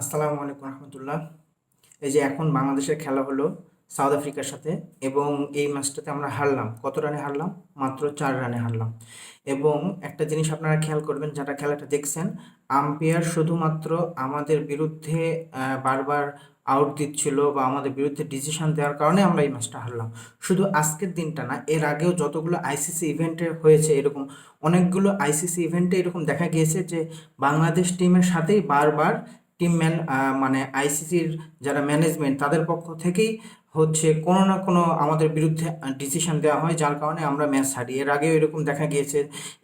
আসসালামু আলাইকুম রহমতুল্লাহ। এই যে এখন বাংলাদেশের খেলা হলো সাউথ আফ্রিকার সাথে এবং এই ম্যাচটাতে আমরা হারলাম। কত রানে হারলাম? মাত্র চার রানে হারলাম। এবং একটা জিনিস আপনারা খেয়াল করবেন, যারা খেলাটা দেখছেন, আম্পায়ার শুধুমাত্র আমাদের বিরুদ্ধে বারবার আউট দিচ্ছিল বা আমাদের বিরুদ্ধে ডিসিশন দেওয়ার কারণে আমরা এই ম্যাচটা হারলাম। শুধু আজকের দিনটা না, এর আগেও যতগুলো আইসিসি ইভেন্টে হয়েছে এরকম, অনেকগুলো আইসিসি ইভেন্টে এরকম দেখা গিয়েছে যে বাংলাদেশ টিমের সাথেই বারবার টিম ম্যান মানে আইসিসির যারা ম্যানেজমেন্ট তাদের পক্ষ থেকেই হচ্ছে কোনো না কোনো আমাদের বিরুদ্ধে ডিসিশন দেওয়া হয়। যার কারণে আমরা ম্যাচ হারি। এর আগেও এরকম দেখা গিয়েছে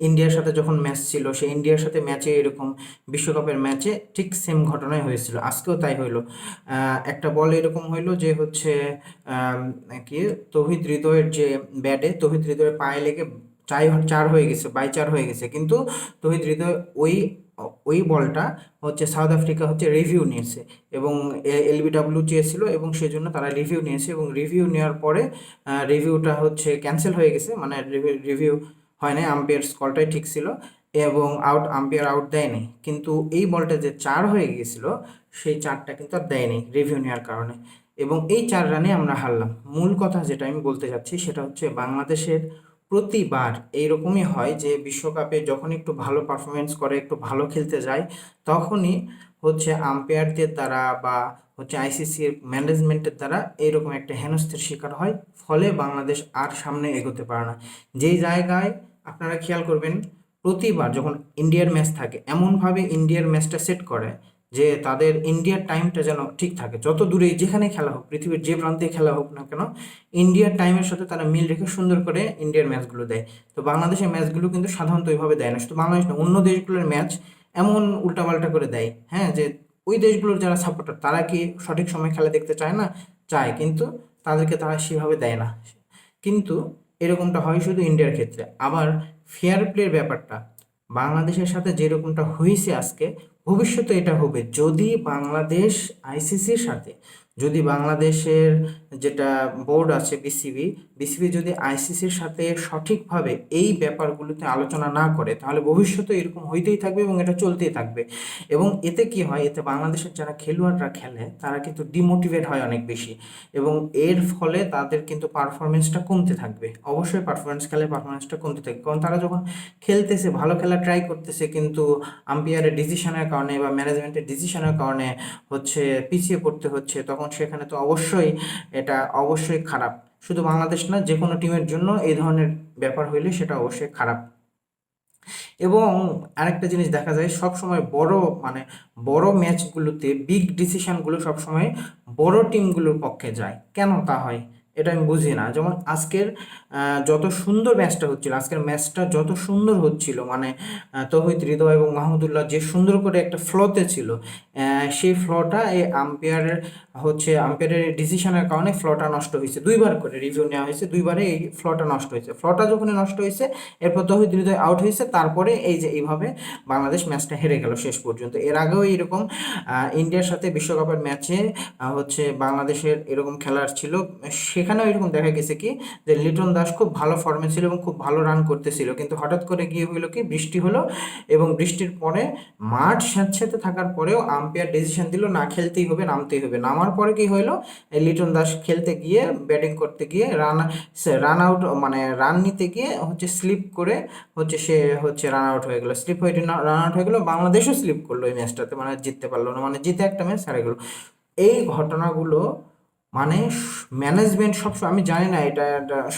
ইন্ডিয়ার সাথে যখন ম্যাচ ছিল, সেই ইন্ডিয়ার সাথে ম্যাচে এরকম বিশ্বকাপের ম্যাচে ঠিক সেম ঘটনাই হয়েছিল। আজকেও তাই হইল। একটা বল এরকম হইল যে হচ্ছে কি? তৌহিদ হৃদয়ের যে ব্যাটে তৌহিদ হৃদয়ের পায়ে লেগে চার চার হয়ে গেছে, বাই চার হয়ে গেছে। কিন্তু তৌহিদ হৃদয় ওই ওই বলটা হচ্ছে সাউথ আফ্রিকা হচ্ছে রিভিউ নিয়েছে এবং এলবিডাব্লিউ চেয়েছিল এবং সেজন্য তারা রিভিউ নিয়েছে এবং রিভিউ নেওয়ার পরে রিভিউটা হচ্ছে ক্যান্সেল হয়ে গেছে মানে রিভিউ হয় নাই, আম্পায়ার্স কলটাই ঠিক ছিল এবং আউট আম্পায়ার আউট দেয়নি। কিন্তু এই বলটা যে চার হয়ে গিয়েছিল, সেই চারটা কিন্তু আর দেয়নি রিভিউ নেওয়ার কারণে। এবং এই চার রানে আমরা হারলাম। মূল কথা যেটা আমি বলতে যাচ্ছি সেটা হচ্ছে বাংলাদেশের প্রতিবার এইরকমই হয় যে বিশ্বকাপে যখন একটু ভালো পারফরমেন্স করে, একটু ভালো খেলতে যায়, তখনই হচ্ছে আম্পায়ারদের দ্বারা বা হচ্ছে আইসিসির ম্যানেজমেন্টের দ্বারা এইরকম একটা হেনস্থের শিকার হয়। ফলে বাংলাদেশ আর সামনে এগোতে পারে না। যেই জায়গায় আপনারা খেয়াল করবেন, প্রতিবার যখন ইন্ডিয়ার ম্যাচ থাকে, এমনভাবে ইন্ডিয়ার ম্যাচটা সেট করে যে তাদের ইন্ডিয়ার টাইমটা যেন ঠিক থাকে। যত দূরে যেখানে খেলা হোক, পৃথিবীর যে প্রান্তে খেলা হোক না কেন ইন্ডিয়ার টাইমের সাথে তারা মিল রেখে সুন্দর করে ইন্ডিয়ার ম্যাচগুলো দেয়। তো বাংলাদেশের ম্যাচগুলো কিন্তু সাধারণত ওইভাবে দেয় না। শুধু বাংলাদেশ না, অন্য দেশগুলোর ম্যাচ এমন উল্টাপাল্টা করে দেয়। হ্যাঁ যে ওই দেশগুলোর যারা সাপোর্টার তারা কি সঠিক সময় খেলা দেখতে চায় না? চায়, কিন্তু তাদেরকে তারা সেভাবে দেয় না। কিন্তু এরকমটা হয় শুধু ইন্ডিয়ার ক্ষেত্রে। আবার ফেয়ার প্লের ব্যাপারটা, বাংলাদেশের সাথে যেরকমটা হয়েছে আজকে ভবিষ্যতে এটা হবে। যদি বাংলাদেশ আইসিসির সাথে যদি বাংলাদেশের যেটা বোর্ড আছে বিসিবি বিসিবি যদি আইসিসির সাথে সঠিকভাবে এই ব্যাপারগুলোতে আলোচনা না করে, তাহলে ভবিষ্যতে এরকম হইতেই থাকবে এবং এটা চলতেই থাকবে। এবং এতে কি হয়, এতে বাংলাদেশের যারা খেলোয়াড়রা খেলে, তারা কিন্তু ডিমোটিভেট হয় অনেক বেশি। এবং এর ফলে তাদের কিন্তু পারফরমেন্সটা কমতে থাকবে। অবশ্যই পারফরমেন্স খেলে পারফরমেন্সটা কমতে থাকবে। কারণ তারা যখন খেলতেছে, ভালো খেলা ট্রাই করতেছে, কিন্তু আম্পায়ারের ডিসিশনের কারণে বা ম্যানেজমেন্টের ডিসিশনের কারণে হচ্ছে পিছিয়ে পড়তে হচ্ছে, তখন সেখানে তো অবশ্যই এটা অবশ্যই খারাপ। শুধু বাংলাদেশ না যে কোনো টিমের জন্য এই ধরনের ব্যাপার হইলে সেটা অবশ্যই খারাপ। এবং আরেকটা জিনিস দেখা যায় সব সময় বড় মানে বড় ম্যাচগুলোতে বিগ ডিসিশনগুলো সবসময় বড় টিমগুলোর পক্ষে যায়। কেন তা হয়? এটা আমি বুঝি না। যেমন আজকের যত সুন্দর ম্যাচটা হচ্ছিল, আজকের ম্যাচটা যত সুন্দর হচ্ছিল মানে তৌহিদ হৃদয় এবং মাহমুদুল্লাহ যে সুন্দর করে একটা ফ্লোতে ছিল সেই ফ্লোটা এই আম্পায়ারের হচ্ছে, আম্পায়ারের ডিসিশনের কারণে ফ্লোটা নষ্ট হয়েছে। দুইবার করে রিভিউ নেওয়া হয়েছে, দুইবারে এই ফ্লোটা নষ্ট হয়েছে। ফ্লোটা যখন নষ্ট হয়েছে, এরপর তৌহিদ হৃদয় আউট হয়েছে, তারপরে এই যে এইভাবে বাংলাদেশ ম্যাচটা হেরে গেল শেষ পর্যন্ত। এর আগেও এরকম ইন্ডিয়ার সাথে বিশ্বকাপের ম্যাচে হচ্ছে বাংলাদেশের এরকম খেলার ছিল সেখানেও এরকম দেখা গেছে কি, যে লিটন দাস খুব ভালো ফর্মে ছিল এবং খুব ভালো রান করতেছিল। কিন্তু হঠাৎ করে গিয়ে হইল কি, বৃষ্টি হলো এবং বৃষ্টির পরে মাঠ স্যাঁতস্যাঁতে থাকার পরেও আম্পায়ার ডিসিশন দিল, না, খেলতেই হবে, নামতেই হবে। নামার পরে কি হইল লিটন দাস খেলতে গিয়ে ব্যাটিং করতে গিয়ে রান রান আউট মানে রান নিতে গিয়ে হচ্ছে স্লিপ করে হচ্ছে সে হচ্ছে রান আউট হয়ে গেল। স্লিপ হয়ে রান আউট হয়ে গেলো, বাংলাদেশও স্লিপ করল এই ম্যাচটাতে মানে জিততে পারল না মানে জিতে একটা ম্যাচ হারে গেলো। এই ঘটনাগুলো মানে ম্যানেজমেন্ট সবসময়, আমি জানি না এটা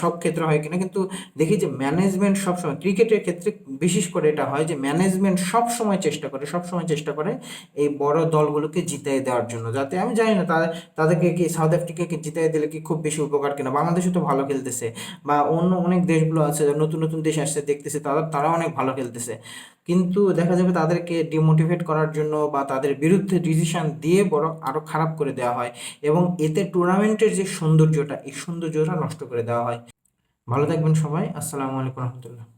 সব ক্ষেত্রে হয় কিনা, কিন্তু দেখি যে ম্যানেজমেন্ট সবসময়, ক্রিকেটের ক্ষেত্রে বিশেষ করে এটা হয় যে ম্যানেজমেন্ট সবসময় চেষ্টা করে, সবসময় চেষ্টা করে এই বড় দলগুলোকে জিতিয়ে দেওয়ার জন্য। যাতে আমি জানি না তাদের, তাদেরকে কি সাউথ আফ্রিকাকে জিতিয়ে দিলে কি খুব বেশি উপকার কিনা। বাংলাদেশও তো ভালো খেলতেছে, বা অন্য অনেক দেশগুলো আছে, নতুন নতুন দেশ আসছে, দেখতেছে তারা তারা অনেক ভালো খেলতেছে। কিন্তু দেখা যাবে তাদেরকে ডিমোটিভেট করার জন্য বা তাদের বিরুদ্ধে ডিসিশন দিয়ে বরং আরও খারাপ করে দেওয়া হয় এবং এতে টুর্নামেন্টের যে সৌন্দর্যটা, এই সৌন্দর্যটা নষ্ট করে দেওয়া হয়। ভালো থাকবেন সবাই। আসসালামু আলাইকুম রহমতুল্লাহ।